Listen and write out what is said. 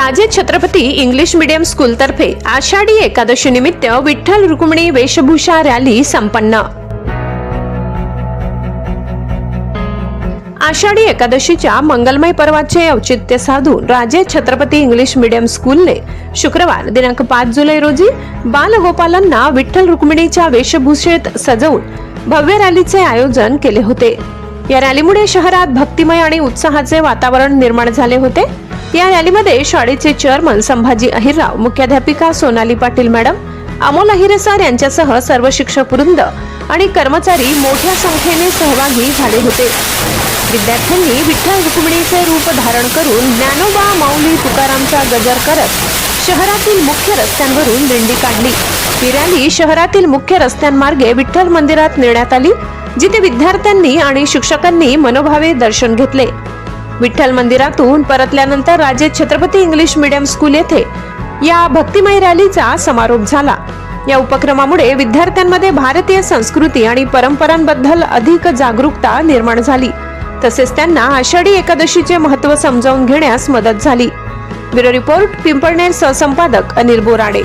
राजे Chhatrapati English medium स्कूलतर्फे आषाढी एकादशी निमित्त विठ्ठल रुक्मिणी वेशभूषा रॅली संपन्न. आषाढी एकादशीच्या मंगलमय पर्वाचे औचित्य साधून राजे छत्रपती इंग्लिश मीडियम स्कूलने शुक्रवार दिनांक पाच जुलै रोजी बालगोपालांना विठ्ठल रुक्मिणीच्या वेशभूषेत सजवून भव्य रॅलीचे आयोजन केले होते. या रॅलीमुळे शहरात भक्तिमय आणि उत्साहाचे वातावरण निर्माण झाले होते. या रॅलीमध्ये शाळेचे चेअरमन संभाजी अहिरराव मुख्याध्यापिका सोनाली पाटील मॅडम अमोल अहिरे सर यांच्यासह सर्व शिक्षक वृंद आणि कर्मचारी मोठ्या संख्येने सहभागी झाले होते. विद्यार्थ्यांनी विठ्ठल रुक्मिणीचे रूप धारण करून ज्ञानोबा माऊली तुकारामचा गजर करत शहरातील मुख्य रस्त्यांवरून दिंडी काढली. ही रॅली शहरातील मुख्य रस्त्यांमार्गे विठ्ठल मंदिरात नेण्यात आली जिथे विद्यार्थ्यांनी आणि शिक्षकांनी मनोभावे दर्शन घेतले. विठ्ठल मंदिरातून परतल्यानंतर राजे छत्रपती इंग्लिश मीडियम स्कूल येथे या भक्तिमय रॅलीचा समारोप झाला. या उपक्रमामुळे विद्यार्थ्यांमध्ये भारतीय संस्कृती आणि परंपरांबद्दल अधिक जागरूकता निर्माण झाली. तसेच त्यांना आषाढी एकादशीचे महत्त्व समजावून घेण्यास मदत झाली. ब्युरो रिपोर्ट पिंपळनेर सहसंपादक अनिल बोराडे.